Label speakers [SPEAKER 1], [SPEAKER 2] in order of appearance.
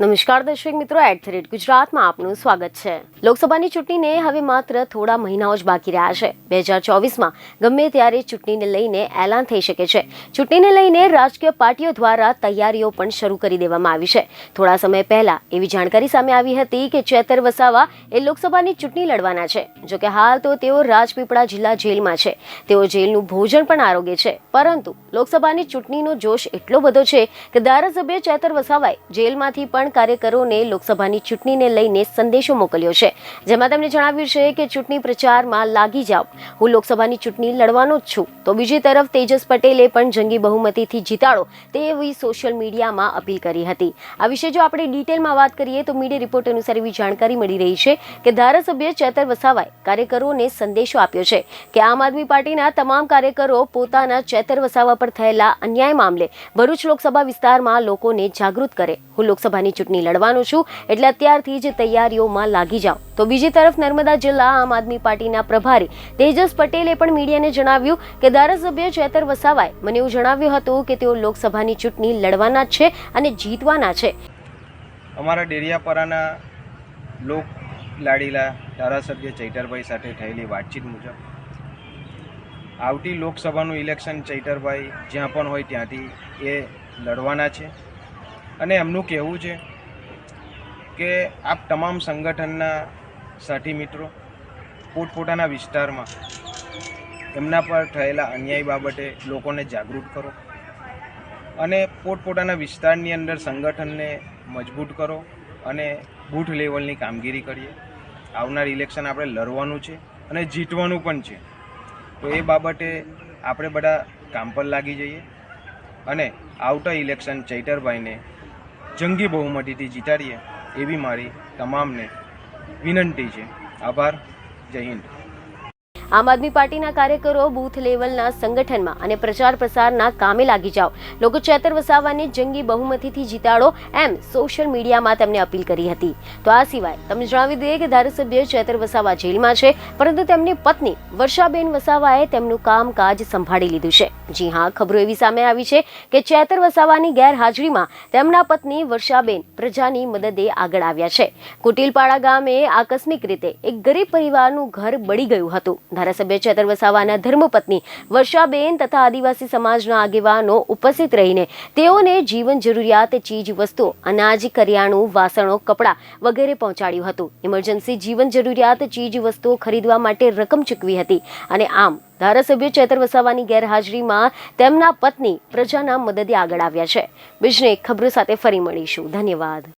[SPEAKER 1] નમસ્કાર દર્શક મિત્રો એટ ધ રેટ ગુજરાતમાં આપનું સ્વાગત છે. લોકસભાની ચૂંટણીને હવે માત્ર થોડા મહિનાઓ જ બાકી રહ્યા છે. બે હજાર ચોવીસમાં ગમે ત્યારે ચૂંટણીને લઈને એલાન થઈ શકે છે. ચૂંટણીને લઈને રાજકીય પાર્ટીઓ દ્વારા તૈયારીઓ પણ શરૂ કરી દેવામાં આવી છે. થોડા સમય પહેલા એવી જાણકારી સામે આવી હતી કે ચેતર વસાવા એ લોકસભાની ચૂંટણી લડવાના છે. જોકે હાલ તો તેઓ રાજપીપળા જિલ્લા જેલમાં છે. તેઓ જેલનું ભોજન પણ આરોગે છે. પરંતુ લોકસભાની ચૂંટણીનો જોશ એટલો બધો છે કે ધારાસભ્ય ચેતર વસાવાએ જેલમાંથી પણ કાર્યકરોને લોકસભાની ચૂંટણીને લઈને સંદેશો મોકલ્યો છે. જેમાં તેમણે જણાવ્યું છે કે ચૂંટણી પ્રચારમાં લાગી જાઓ. હું લોકસભાની ચૂંટણી લડવાનો જ છું. તો બીજી તરફ તેજસ પટેલે પણ જંગી બહુમતીથી જીતાડો તેવી સોશિયલ મીડિયામાં અપીલ કરી હતી. આ વિશે જો આપણે ડિટેલમાં વાત કરીએ તો મીડિયા રિપોર્ટ અનુસાર એવી જાણકારી મળી રહી છે કે ધારાસભ્ય ચેતર વસાવાએ કાર્યકરોને સંદેશો આપ્યો છે કે આમ આદમી પાર્ટીના તમામ કાર્યકરો પોતાના ચેતર વસાવા પર થયેલા અન્યાય મામલે ભરૂચ લોકસભા વિસ્તારમાં લોકોને જાગૃત કરે. હું લોકસભાની ચૂંટણી લડવાનો છું, એટલે અત્યારથી જ તૈયારીઓમાં લાગી જાઓ. તો બીજી તરફ નર્મદા જિલ્લા આમ આદમી પાર્ટીના પ્રભારી તેજસ પટેલે પણ મીડિયાને જણાવ્યું કે ધારાસભ્ય ચેતર વસાવાએ મને એવું જણાવ્યું હતું કે તેઓ લોકસભાની ચૂંટણી લડવાના છે અને જીતવાના છે.
[SPEAKER 2] અમારા ડેરિયાપરાના લોક લાડીલા ધારાસભ્ય ચૈતરભાઈ સાથે થયેલી વાતચીત મુજબ, આવતી લોકસભાનું ઇલેક્શન ચૈતરભાઈ જ્યાં પણ હોય ત્યાંથી એ લડવાના છે. અને એમનું કહેવું છે કે આપ તમામ સંગઠનના સાથી મિત્રો, પોતપોતાના વિસ્તારમાં એમના પર થયેલા અન્યાય બાબતે લોકોને જાગૃત કરો અને પોતપોતાના વિસ્તારની અંદર સંગઠનને મજબૂત કરો અને બૂથ લેવલની કામગીરી કરીએ. આવનાર ઇલેક્શન આપણે લડવાનું છે અને જીતવાનું પણ છે. તો એ બાબતે આપણે બધા કામ પર લાગી જઈએ અને આવતા ઇલેક્શન ચૈતરભાઈને જંગી બહુમતીથી જીતાડીએ એવી મારી તમામને વિનંતી છે. આભાર. જય હિન્દ.
[SPEAKER 1] આમ આદમી પાર્ટીના કાર્યકરો બૂથ લેવલના સંગઠનમાં અને પ્રચાર પ્રસારના કામે લાગી જાઓ. લોકો ચેતર વસાવાને જંગી બહુમતીથી જીતાડો એમ સોશિયલ મીડિયામાં તેમને અપીલ કરી હતી. તો આ સિવાય તમને જણાવી દઈએ કે ધારાસભ્ય ચેતર વસાવા જેલમાં છે, પરંતુ તેમની પત્ની વર્ષાબેન વસાવાએ તેમનું કામકાજ સંભાળી લીધું છે. જી હા, ખબરો એવી સામે આવી છે કે ચેતર વસાવાની ગેરહાજરીમાં તેમના પત્ની વર્ષાબેન પ્રજાની મદદે આગળ આવ્યા છે. કુટિલપાડા ગામે આકસ્મિક રીતે એક ગરીબ પરિવારનું ઘર બળી ગયું હતું. ધારાસભ્ય ચેતર વસાવાના ધર્મપત્ની વર્ષાબેન તથા આદિવાસી સમાજના આગેવાનો ઉપસ્થિત રહીને તેઓને જીવન જરૂરિયાત, ચીજ, વસ્તુ, અનાજ, કરિયાણું, વાસણો, કપડાં વગેરે પહોંચાડ્યું હતું. ઇમરજન્સી જીવન જરૂરિયાત, ચીજ, વસ્તુઓ ખરીદવા માટે રકમ ચૂકવી હતી અને આમ ધારાસભ્ય ચેતર વસાવાની ગેરહાજરીમાં તેમના પત્ની પ્રજાના મદદે આગળ આવ્યા છે. બીજને ખબરો સાથે ફરી મળીશું. ધન્યવાદ.